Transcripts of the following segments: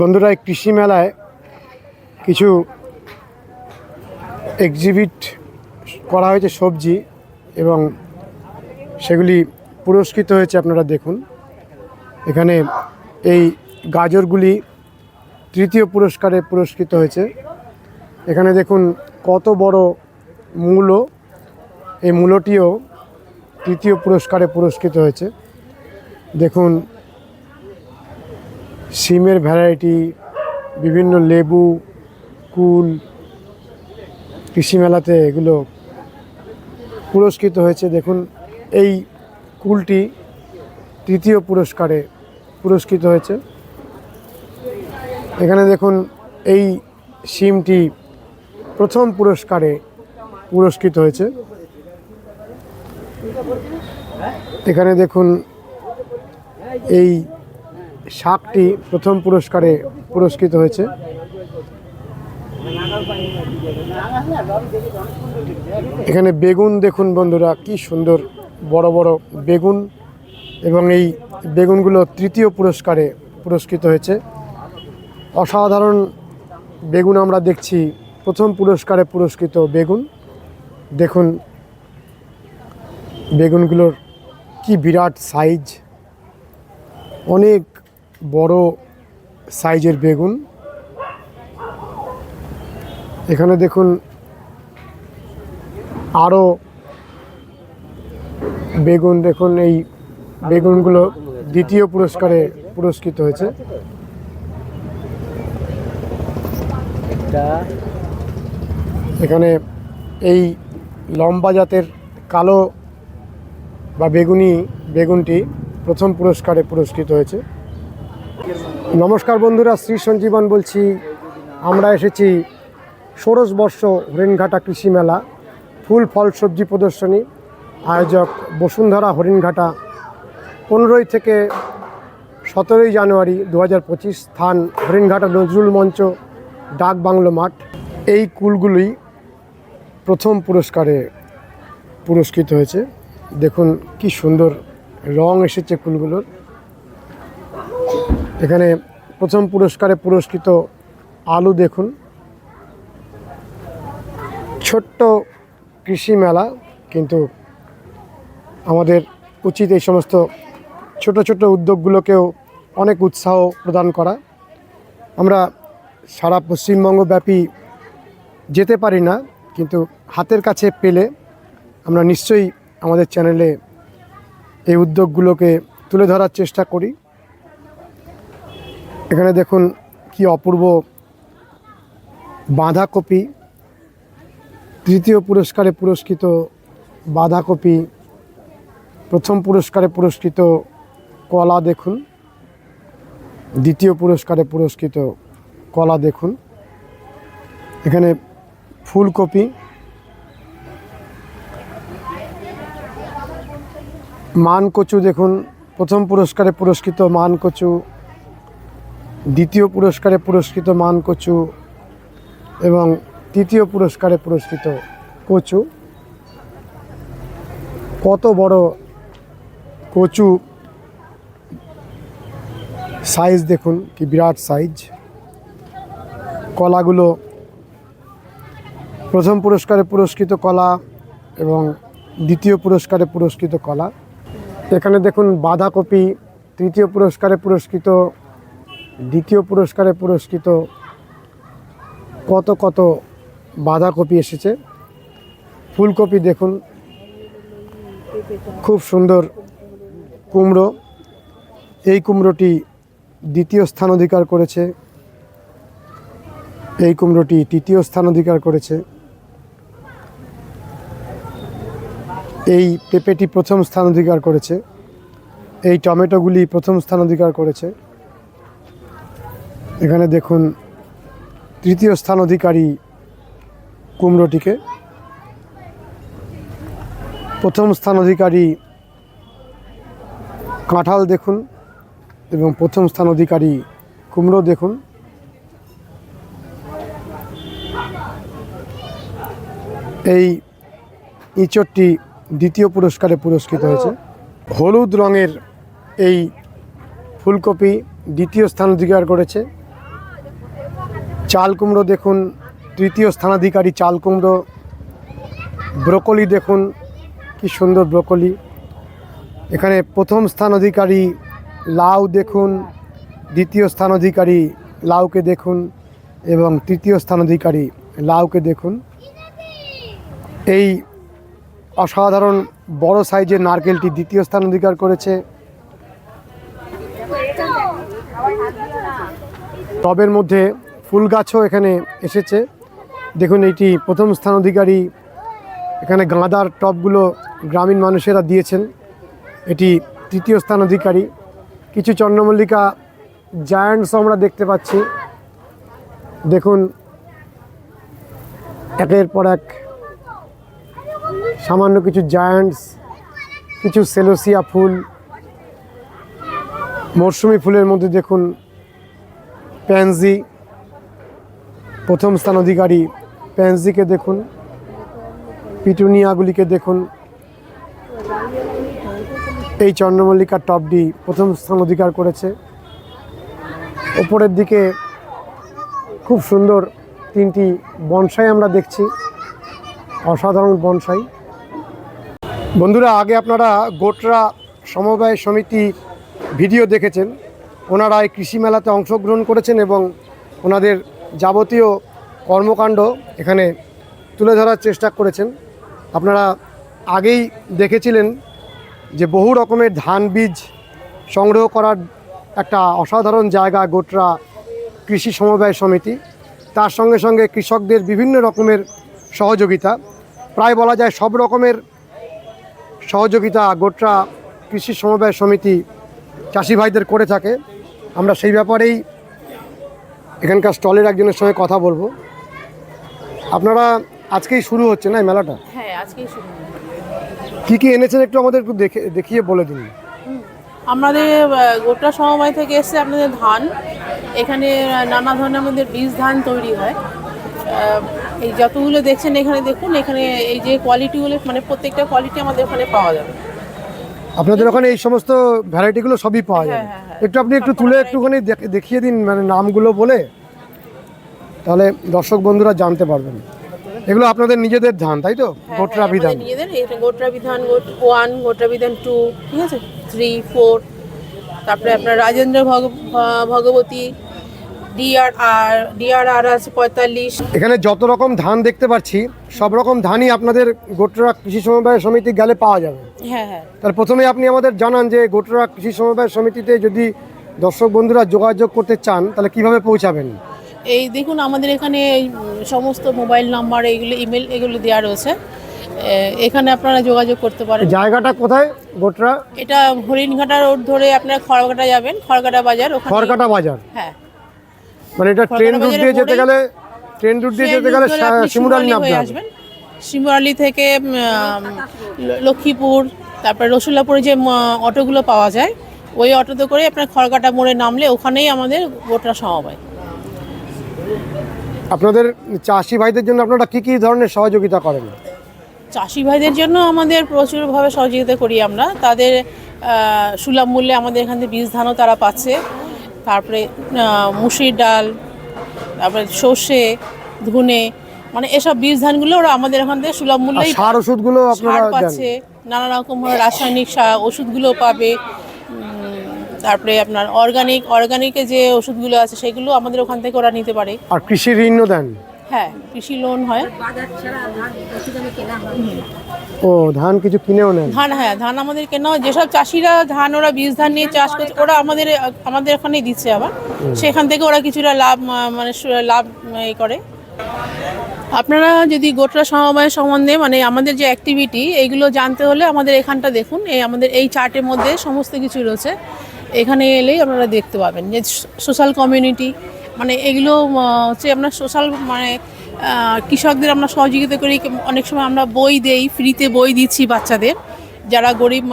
বন্ধুরা, এই কৃষি মেলায় কিছু এক্সিবিট করা হয়েছে সবজি এবং সেগুলি পুরস্কৃত হয়েছে আপনারা দেখুন। এখানে এই গাজরগুলি তৃতীয় পুরস্কারে পুরস্কৃত হয়েছে। এখানে দেখুন কত বড় মূলো, এই মূলটিও তৃতীয় পুরস্কারে পুরস্কৃত হয়েছে। দেখুন সিমের ভ্যারাইটি বিভিন্ন লেবু, কুল, কৃষি মেলাতে এগুলো পুরস্কৃত হয়েছে। দেখুন, এই কুলটি তৃতীয় পুরস্কারে পুরস্কৃত হয়েছে। এখানে দেখুন, এই সিমটি প্রথম পুরস্কারে পুরস্কৃত হয়েছে। এখানে দেখুন, এই শাকটি প্রথম পুরস্কারে পুরস্কৃত হয়েছে। এখানে বেগুন দেখুন বন্ধুরা, কি সুন্দর, বড় বড় বেগুন এবং এই বেগুনগুলো তৃতীয় পুরস্কারে পুরস্কৃত হয়েছে। অসাধারণ বেগুন আমরা দেখছি, প্রথম পুরস্কারে পুরস্কৃত বেগুন। দেখুন, বেগুনগুলোর কি বিরাট সাইজ অনেক বড় সাইজের বেগুন। এখানে দেখুন আরও বেগুন, দেখুন এই বেগুনগুলো দ্বিতীয় পুরস্কারে পুরস্কৃত হয়েছে। এখানে এই লম্বা জাতের কালো বা বেগুনি বেগুনটি প্রথম পুরস্কারে পুরস্কৃত হয়েছে। নমস্কার বন্ধুরা, শ্রী সঞ্জীবন বলছি। আমরা এসেছি ষোড়শ বর্ষ হরিণঘাটা কৃষি মেলা, ফুল, ফল, সবজি প্রদর্শনী। আয়োজক বসুন্ধরা হরিণঘাটা, পনেরোই থেকে সতেরোই জানুয়ারি দু পঁচিশ স্থান হরিণঘাটা নজরুল মঞ্চ, ডাক বাংলো মাঠ। এই কুলগুলি প্রথম পুরস্কারে পুরস্কৃত হয়েছে। দেখুন কি সুন্দর রং এসেছে কুলগুলোর। এখানে প্রথম পুরস্কারে পুরস্কৃত আলু দেখুন। ছোট্ট কৃষি মেলা, কিন্তু আমাদের উচিত এই সমস্ত ছোট ছোট উদ্যোগগুলোকেও অনেক উৎসাহ প্রদান করা। আমরা সারা পশ্চিমবঙ্গব্যাপী যেতে পারি না, কিন্তু হাতের কাছে পেলে আমরা নিশ্চয়ই আমাদের চ্যানেলে এই উদ্যোগগুলোকে তুলে ধরার চেষ্টা করি। এখানে দেখুন কি অপূর্ব বাঁধাকপি, তৃতীয় পুরস্কারে পুরস্কৃত বাঁধাকপি, প্রথম পুরস্কারে পুরস্কৃত কলা দেখুন, দ্বিতীয় পুরস্কারে পুরস্কৃত কলা দেখুন। এখানে ফুলকপি মান কচু দেখুন, প্রথম পুরস্কারে পুরস্কৃত মান কচু দ্বিতীয় পুরস্কারে পুরস্কৃত মান কচু এবং তৃতীয় পুরস্কারে পুরস্কৃত কচু। কত বড় কচু সাইজ দেখুন, কি বিরাট সাইজ কলাগুলো প্রথম পুরস্কারে পুরস্কৃত কলা এবং দ্বিতীয় পুরস্কারে পুরস্কৃত কলা। এখানে দেখুন বাঁধাকপি, তৃতীয় পুরস্কারে পুরস্কৃত দ্বিতীয় পুরস্কারে পুরস্কৃত কত কত বাঁধাকপি এসেছে? ফুলকপি দেখুন। খুব সুন্দর কুমড়ো। এই কুমড়োটি দ্বিতীয় স্থান অধিকার করেছে। এই কুমড়োটি তৃতীয় স্থান অধিকার করেছে। এই পেঁপেটি প্রথম স্থান অধিকার করেছে। এই টমেটোগুলি প্রথম স্থান অধিকার করেছে। এখানে দেখুন তৃতীয় স্থান অধিকারী কুমড়োটিকে। প্রথম স্থান অধিকারী কাঁঠাল দেখুন এবং প্রথম স্থান অধিকারী কুমড়ো দেখুন। এই ইঁচড়টি দ্বিতীয় পুরস্কারে পুরস্কৃত হয়েছে। হলুদ রঙের এই ফুলকপি দ্বিতীয় স্থান অধিকার করেছে। চাল কুমড়ো দেখুন, তৃতীয় স্থানাধিকারী চাল কুমড়ো। ব্রোকলি দেখুন, কি সুন্দর ব্রোকলি। এখানে প্রথম স্থান অধিকারী লাউ দেখুন, দ্বিতীয় স্থান অধিকারী লাউকে দেখুন, এবং তৃতীয় স্থান অধিকারী লাউকে দেখুন। এই অসাধারণ বড় সাইজের নারকেলটি দ্বিতীয় স্থান অধিকার করেছে। টবের মধ্যে ফুল গাছও এখানে এসেছে। দেখুন, এটি প্রথম স্থান অধিকারী এখানে গাঁদার টবগুলো গ্রামীণ মানুষেরা দিয়েছেন। এটি তৃতীয় স্থান অধিকারী কিছু চন্দ্রমল্লিকা জায়ান্টস আমরা দেখতে পাচ্ছি। দেখুন, একের পর এক সামান্য কিছু জায়ান্টস, কিছু সেলোসিয়া ফুল মরশুমি ফুলের মধ্যে দেখুন, প্যানজি প্রথম স্থান অধিকারী প্যানজিকে দেখুন, পিটুনিয়াগুলিকে দেখুন। এই চন্দ্রমল্লিকার টপটি প্রথম স্থান অধিকার করেছে। ওপরের দিকে খুব সুন্দর তিনটি বনসাই আমরা দেখছি, অসাধারণ বনসাই। বন্ধুরা, আগে আপনারা গোটরা সমবায় সমিতির ভিডিও দেখেছেন। ওনারা এই কৃষি মেলাতে অংশগ্রহণ করেছেন এবং ওনাদের যাবতীয় কর্মকাণ্ড এখানে তুলে ধরার চেষ্টা করেছেন। আপনারা আগেই দেখেছিলেন যে বহু রকমের ধান বীজ সংগ্রহ করার একটা অসাধারণ জায়গা গোটরা কৃষি সমবায় সমিতি। তার সঙ্গে সঙ্গে কৃষকদের বিভিন্ন রকমের সহযোগিতা। প্রায় বলা যায় সব রকমের সহযোগিতা গোটরা কৃষি সমবায় সমিতি চাষি ভাইদের করে থাকে। আমরা সেই ব্যাপারেই এখানকার স্টলের একজনের সঙ্গে কথা বলব। আপনারা আজকেই শুরু হচ্ছে না এই মেলাটা? হ্যাঁ আজকেই শুরু। কি কি এনেছেন একটু আমাদের একটু দেখে দেখিয়ে বলে দিন। আমাদের গোটা সমবায় থেকে এসছে আপনাদের ধান। এখানে নানা ধরনের আমাদের বীজ ধান তৈরি হয়। এই যতগুলো দেখছেন এখানে দেখুন এখানে এই যে কোয়ালিটিগুলো মানে প্রত্যেকটা কোয়ালিটি আমাদের ওখানে পাওয়া যাবে। আপনাদের ওখানে এই সমস্ত ভ্যারাইটিগুলো সবই পাওয়া যাবে। হ্যাঁ, হ্যাঁ, হ্যাঁ। একটু আপনি একটু তুলে একটুখানি দেখ- দেখিয়ে দিন মানে নামগুলো বলে তাহলে দর্শক বন্ধুরা জানতে পারবেন। এগুলো আপনাদের নিজেদের ধান তাই তো? গোটরা বিধান। আমাদের নিজেদের এটা গোটরা বিধান গোট ওয়ান গোটরা বিধান টু ঠিক আছে? থ্রি ফোর তারপরে আপনার রাজেন্দ্র ভগ ভগবতী ডিআর আর ডিআর আর আছে পঁয়তাল্লিশ। এখানে যত রকম ধান দেখতে পাচ্ছি সব রকম ধানই আপনাদের গোটরা কৃষি সমবায় সমিতি গেলে পাওয়া যাবে। হ্যাঁ হ্যাঁ। তাহলে প্রথমে আপনি আমাদের জানান যে গোটরা কৃষি সমবায় সমিতিতে যদি দর্শক বন্ধুরা যোগাযোগ করতে চান তাহলে কীভাবে পৌঁছাবেন? এই দেখুন আমাদের এখানে সমস্ত মোবাইল নাম্বার এগুলো ইমেল এগুলো দেওয়া রয়েছে। এখানে আপনারা যোগাযোগ করতে পারেন। জায়গাটা কোথায় গোটরা? এটা হরিণঘাটা রোড ধরে আপনারা খড়ঘাটা যাবেন খড়ঘাটা বাজার খড়কাটা বাজার। হ্যাঁ। মানে এটা ট্রেন রুট দিয়ে যেতে গেলে ট্রেন রুট দিয়ে যেতে গেলে শিমুরালি নামতে হবে আসবেন। শিমুরালি থেকে লক্ষ্মীপুর তারপরে রসুল্লাপুরে যে অটোগুলো পাওয়া যায় ওই অটোতে করে আপনার খড়কাটা মোড়ে নামলে ওখানেই আমাদের গোটা সমবায় আপনাদের চাষি ভাইদের জন্য আপনারা কি কি ধরনের সহযোগিতা করেন? চাষি ভাইদের জন্য আমাদের প্রচুরভাবে সহযোগিতা করি আমরা। তাদের সুলভ মূল্যে আমাদের এখান থেকে বীজ ধানও তারা পাচ্ছে। তারপরে মুসির ডাল তারপরে সর্ষে ধুনে মানে এসব বীজ ধানগুলো ওরা আমাদের এখান থেকে সুলভ মূল্যে সার ওষুধগুলো সার পাচ্ছে। নানা রকম রাসায়নিক সার ওষুধগুলো পাবে। তারপরে আপনার অর্গানিক অর্গানিকে যে ওষুধগুলো আছে সেগুলো আমাদের ওখান থেকে ওরা নিতে পারে। আর কৃষি ঋণও দেন? হ্যাঁ কৃষি লোন হয়। ও ধান কিছু কিনেও নেন? ধান হ্যাঁ ধান আমাদের কেন যেসব চাষিরা ধান ওরা বীজ ধান নিয়ে চাষ করছে ওরা আমাদের আমাদের এখানেই দিচ্ছে আবার। সেখান থেকে ওরা কিছুটা লাভ মানে লাভ এই করে। আপনারা যদি গোটরা সমবায় সম্বন্ধে মানে আমাদের যে অ্যাক্টিভিটি এইগুলো জানতে হলে আমাদের এখানটা দেখুন। এই আমাদের এই চার্টের মধ্যে সমস্ত কিছু রয়েছে। এখানে এলেই আপনারা দেখতে পাবেন যে সোশ্যাল কমিউনিটি মানে এগুলো হচ্ছে আমরা সোশ্যাল মানে কৃষকদের আমরা সহযোগিতা করি। অনেক সময় আমরা বই দেই ফ্রিতে বই দিচ্ছি বাচ্চাদের। যারা গরিব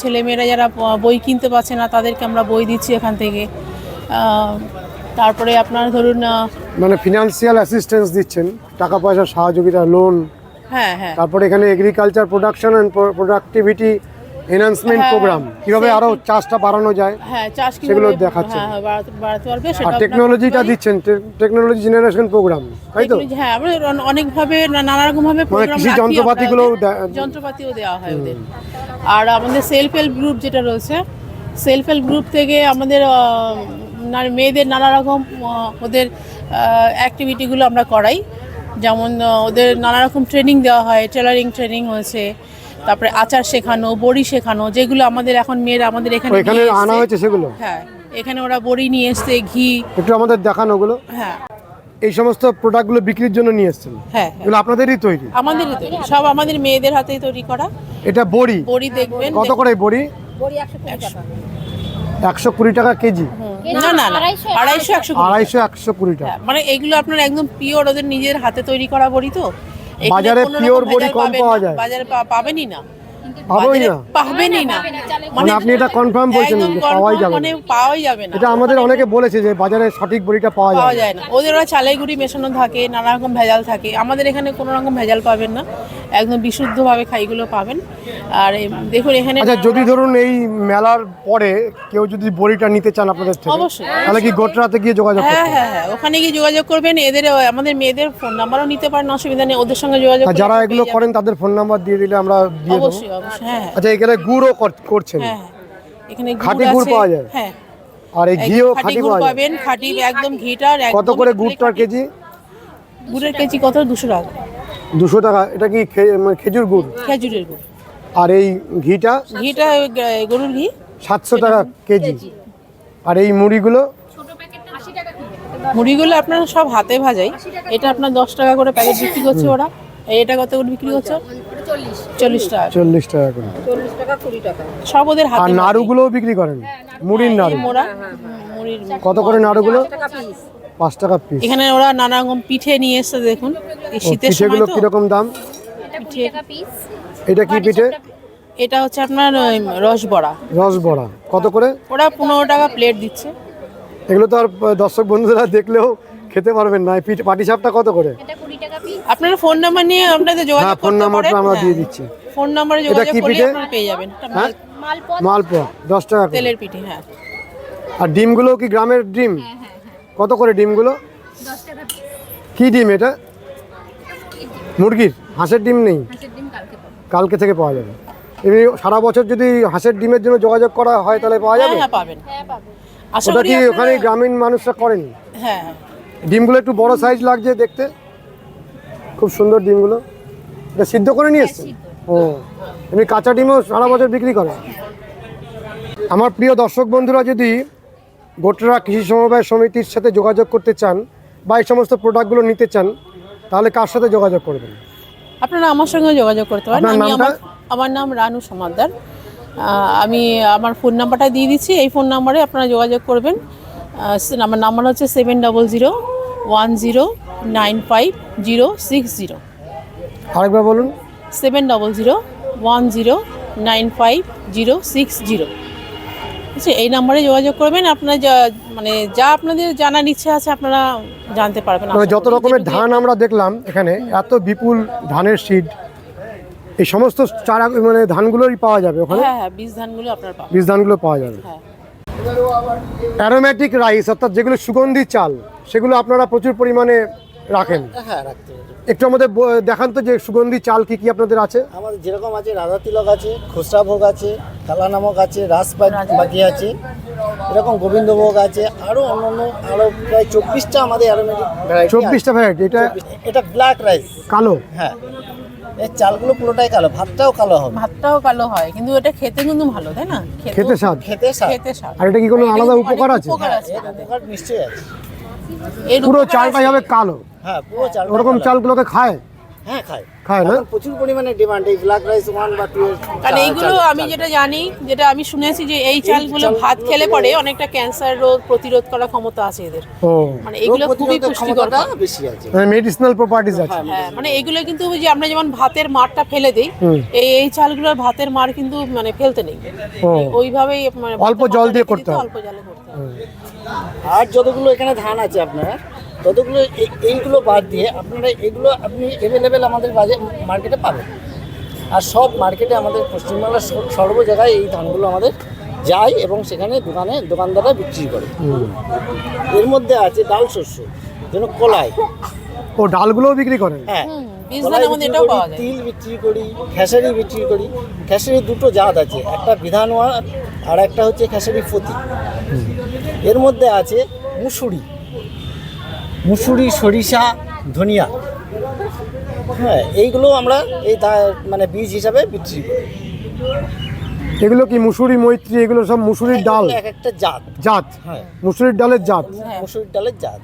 ছেলেমেয়েরা যারা বই কিনতে পারছে না তাদেরকে আমরা বই দিচ্ছি এখান থেকে। তারপরে আপনার ধরুন মানে ফিনান্সিয়াল অ্যাসিস্ট্যান্স দিচ্ছেন টাকা পয়সার সহযোগিতা লোন হ্যাঁ হ্যাঁ। তারপরে এখানে agriculture production and productivity enhancement হ্যাঁ, প্রোগ্রাম কীভাবে আরও চাষটা বাড়ানো যায় হ্যাঁ চাষ সেগুলো। হ্যাঁ, হ্যাঁ, বাড়াতে বাড়াতে পারবে সেটা আর টেকনোলজিটা দিচ্ছেন টেকনোলজি জেনারেশন প্রোগ্রাম তাই তো? হ্যাঁ আমরা অন- অনেকভাবে না- নানা রকম ভাবে মানে কৃষি যন্ত্রপাতিগুলো যন্ত্রপাতিও দেওয়া হয় ওদের। আর আমাদের সেলফ হেল্প গ্রুপ যেটা রয়েছে সেলফ হেল্প গ্রুপ থেকে আমাদের মেয়েদের নানা রকম ওদের অ্যাক্টিভিটিগুলো আমরা করাই। যেমন ওদের নানা রকম ট্রেনিং দেওয়া হয় টেলারিং ট্রেনিং হয়েছে। তারপরে আচার শেখানো বড়ি শেখানো যেগুলো আমাদের এখন মেয়েরা আমাদের এখানে এখানে নিয়ে আনা হয়েছে সেগুলো? হ্যাঁ এখানে ওরা বড়ি নিয়ে এসছে ঘি। একটু আমাদের দেখানো ওগুলো। হ্যাঁ। এই সমস্ত প্রোডাক্টগুলো বিক্রির জন্য নিয়ে এসেছেন? হ্যাঁ হ্যাঁ। এগুলো আপনাদেরই তৈরি? আমাদেরই তৈরি। সব আমাদের মেয়েদের হাতেই তৈরি করা। এটা বড়ি? বড়ি দেখবেন কত করে বড়ি? একশো কুড়ি টাকা। কেজি? না না না আড়াইশো একশো কুড়ি। আড়াইশো একশো কুড়ি টাকা। হ্যাঁ, মানে এগুলো আপনার একদম পিওর ওদের নিজের হাতে তৈরি করা বড়ি তো? বাজারে পিওর বড়ি কম পাওয়া যায়। বাজারে পাবেনই না। পাবোই না। পাবেনই না। মানে আপনি এটা কনফার্ম বলছেন পাওয়াই যাবে মানে পাওয়াই যাবে না। এটা আমাদের অনেকে বলেছে যে বাজারে সঠিক বড়িটা পাওয়া যায় যায় না। ওদের ওরা চালাই গুঁড়ি মেশানো থাকে নানা রকম ভেজাল থাকে। আমাদের এখানে কোনো রকম ভেজাল পাবেন না। একদম বিশুদ্ধভাবে খাইগুলো পাবেন। আর দেখুন এখানে আচ্ছা যদি ধরুন এই মেলার পরে কেউ যদি বড়িটা নিতে চান আপনাদের থেকে অবশ্যই। তাহলে কি গোটরাতে গিয়ে যোগাযোগ হ্যাঁ হ্যাঁ হ্যাঁ ওখানে গিয়ে যোগাযোগ করবেন। এদের আমাদের মেয়েদের ফোন নাম্বারও নিতে পারেন অসুবিধা নেই ওদের সঙ্গে যোগাযোগ যারা এগুলো করেন তাদের ফোন নাম্বার দিয়ে দিলে আমরা দিয়ে দেবো। অবশ্যই অবশ্যই হ্যাঁ হ্যাঁ। আচ্ছা এখানে গুড়ও কর- করছেন? হ্যাঁ হ্যাঁ। এখানে খাঁটি গুড় পাওয়া যায়? হ্যাঁ। আর এই ঘিও খাঁটি গুড় পাওয়া যায়? পাবেন খাঁটি একদম ঘিটার কত করে গুড়টার কেজি? গুড়ের কেজি কত? দুশো টাকা। দুশো টাকা এটা কি খে- মানে খেজুর গুড়? খেজুরের গুড়। আর এই ঘিটা? ঘিটা গরুর ঘি। সাতশো টাকা কেজি। আর এই মুড়িগুলো? মুড়িগুলো আপনারা সব হাতে ভাজাই। এটা আপনার দশ টাকা করে প্যাকেট বিক্রি করছে ওরা। এই এটা কত করে বিক্রি করছে? চল্লিশ। টাকা চল্লিশ টাকা করে। সব ওদের আর হাতে নাড়ুগুলোও বিক্রি করেন? মুড়ির নাড়ু। মোড়া। মুড়ির কত করে নাড়ুগুলো? পাঁচ টাকা পিস এখানে ওরা নানা রকম পিঠে নিয়ে এসছে দেখুন। এই শীতের সময় তো। কীরকম দাম? এটা কি পিঠে? এটা হচ্ছে আপনার ওই, রস বড়া রস বড়া কত করে? ওরা পনেরো টাকা প্লেট দিচ্ছে। এগুলো তো আর দর্শক বন্ধুরা দেখলেও খেতে পারবেন না। পিঠে পাটি সাপটা কত করে? আপনারা ফোন নাম্বার নিয়ে আপনাদের যোগাযোগ হ্যাঁ ফোন নাম্বারটা আমরা হ্যাঁ। দিয়ে দিচ্ছি। ফোন নাম্বারে যোগাযোগ করলে আপনারা পেয়ে যাবেন। হ্যাঁ? মাল- মালপোয়া। দশ টাকা করে। তেলের পিঠে হ্যাঁ। আর ডিমগুলো কি গ্রামের ডিম? কত করে ডিমগুলো? কি ডিম এটা? মুরগির? হাঁসের ডিম নেই? কালকে থেকে পাওয়া যাবে। এমনি সারা বছর যদি হাঁসের ডিমের জন্য যোগাযোগ করা হয় তাহলে পাওয়া হ্যাঁ যাবে হ্যাঁ পাবেন আশা ওটা কি ওখানে গ্রামীণ মানুষরা করেন? হ্যাঁ হ্যাঁ। ডিমগুলো একটু বড় সাইজ লাগছে দেখতে। খুব সুন্দর ডিমগুলো। এটা সিদ্ধ করে নিয়ে এসছেন? ও এমনি কাঁচা ডিমও সারা বছর বিক্রি করে। আমার প্রিয় দর্শক বন্ধুরা যদি গোটরা কৃষি সমবায় সমিতির সাথে যোগাযোগ করতে চান বা এই সমস্ত প্রোডাক্টগুলো নিতে চান তাহলে কার সাথে যোগাযোগ করবেন? আপনারা আমার সঙ্গে যোগাযোগ করতে পারেন। আমি আমার আমার নাম রানু সমাদ্দার আমি আমার ফোন নাম্বারটা দিয়ে দিচ্ছি। এই ফোন নাম্বারে আপনারা যোগাযোগ করবেন। আমার নাম্বার হচ্ছে seven double zero one zero nine five zero six zero. আরেকবার বলুন। Seven double zero one zero nine five zero six zero. আছে এই নাম্বারে যোগাযোগ করবেন আপনার যা মানে যা আপনাদের জানার ইচ্ছে আছে আপনারা জানতে পারবেন মানে যত রকমের ধান আমরা দেখলাম এখানে এত বিপুল ধানের সিড এই সমস্ত চারা মানে ধানগুলোই পাওয়া যাবে ওখানে? হ্যাঁ হ্যাঁ বীজ ধানগুলো আপনারা পাবেন। বীজ ধানগুলো পাওয়া যাবে। হ্যাঁ। অ্যারোমেটিক রাইস অর্থাৎ যেগুলো সুগন্ধি চাল সেগুলো আপনারা প্রচুর পরিমাণে রাখেন। হ্যাঁ রাখতে একটু আমাদের দেখান তো যে সুগন্ধি চাল কি কি আপনাদের আছে? আমাদের যেরকম আছে রাধা তিলক আছে খুচরা ভোগ আছে কালা নামক আছে রাস বাকি আছে এরকম গোবিন্দভোগ আছে আরও অন্যান্য আরও প্রায় চব্বিশটা আমাদের অ্যারোমেটিক ভ্যারাইটি চব্বিশটা ভ্যারাইটি এটা এটা ব্ল্যাক রাইস কালো? হ্যাঁ। এর চালগুলো পুরোটাই কালো ভাতটাও কালো হবে। ভাতটাও কালো হয় কিন্তু এটা খেতে কিন্তু ভালো তাই না? খেতে স্বাদ। খেতে স্বাদ। খেতে স্বাদ। আর এটা কি কোনো আলাদা উপকার আছে? উপকার আছে এর উপকার নিশ্চয়ই আছে। পুরো চালটাই হবে কালো। হ্যাঁ পুরো চাল ওরকম চালগুলোকে খায়? হ্যাঁ খায়। খায় না? প্রচুর পরিমাণে ডিমান্ড এই ব্ল্যাক রাইস ওয়ান বা টু কারণ এইগুলো আমি যেটা জানি যেটা আমি শুনেছি যে এই চালগুলো ভাত খেলে পরে অনেকটা ক্যান্সার রোগ প্রতিরোধ করার ক্ষমতা আছে এদের। মানে এগুলো খুবই পুষ্টিকর বেশি আছে। মানে মেডিসিনাল প্রপার্টিজ আছে। হ্যাঁ মানে এগুলো কিন্তু যে আমরা যেমন ভাতের মারটা ফেলে দিই এই এই চালগুলোর ভাতের মার কিন্তু মানে ফেলতে নেই। ওইভাবেই মানে অল্প জল দিয়ে করতে অল্প জলে করতে হবে আর যতগুলো এখানে ধান আছে আপনার ততগুলো এই- এইগুলো বাদ দিয়ে আপনারা এগুলো আপনি অ্যাভেলেবেল আমাদের বাজার মার্কেটে পাবেন। আর সব মার্কেটে আমাদের পশ্চিমবাংলার সর্ব জায়গায় এই ধানগুলো আমাদের যায় এবং সেখানে দোকানে দোকানদাররা বিক্রি করে। এর মধ্যে আছে ডাল শস্য যেন কলাই। ও ডালগুলোও বিক্রি করেন? হ্যাঁ। বীজ তিল বিক্রি করি খেসারি বিক্রি করি। খেসারি দুটো জাত আছে একটা বিধানোয়া আর একটা হচ্ছে খেসারি ফতি। এর মধ্যে আছে মুসুরি। মুসুরি সরিষা ধনিয়া। হ্যাঁ এইগুলো আমরা এই মানে বীজ হিসাবে বিক্রি করি। এগুলো কি মুসুরি মৈত্রী এগুলো সব মুসুরির ডাল? এক একটা জাত। জাত? হ্যাঁ। মুসুরির ডালের জাত? মুসুরির ডালের জাত।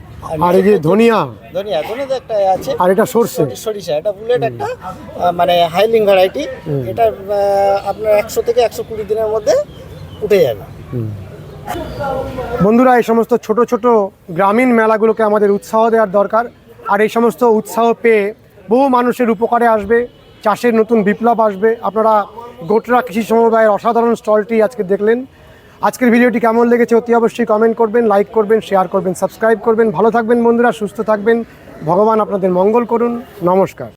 আর এই যে ধনিয়া ধনিয়া? ধনিয়া তো একটা আছে। আর এটা সরষে? সরিষা এটা বুলেট একটা মানে হাইলিং ভ্যারাইটি এটা আপনার একশো থেকে একশো কুড়ি দিনের মধ্যে উঠে যাবে। বন্ধুরা, এই সমস্ত ছোট ছোট গ্রামীণ মেলাগুলোকে আমাদের উৎসাহ দেওয়ার দরকার। আর এই সমস্ত উৎসাহ পেয়ে বহু মানুষের উপকারে আসবে, চাষের নতুন বিপ্লব আসবে। আপনারা গোটরা কৃষি সমবায়ের অসাধারণ স্টলটি আজকে দেখলেন। আজকের ভিডিওটি কেমন লেগেছে অতি অবশ্যই কমেন্ট করবেন লাইক করবেন শেয়ার করবেন সাবস্ক্রাইব করবেন। ভালো থাকবেন বন্ধুরা, সুস্থ থাকবেন। ভগবান আপনাদের মঙ্গল করুন। নমস্কার।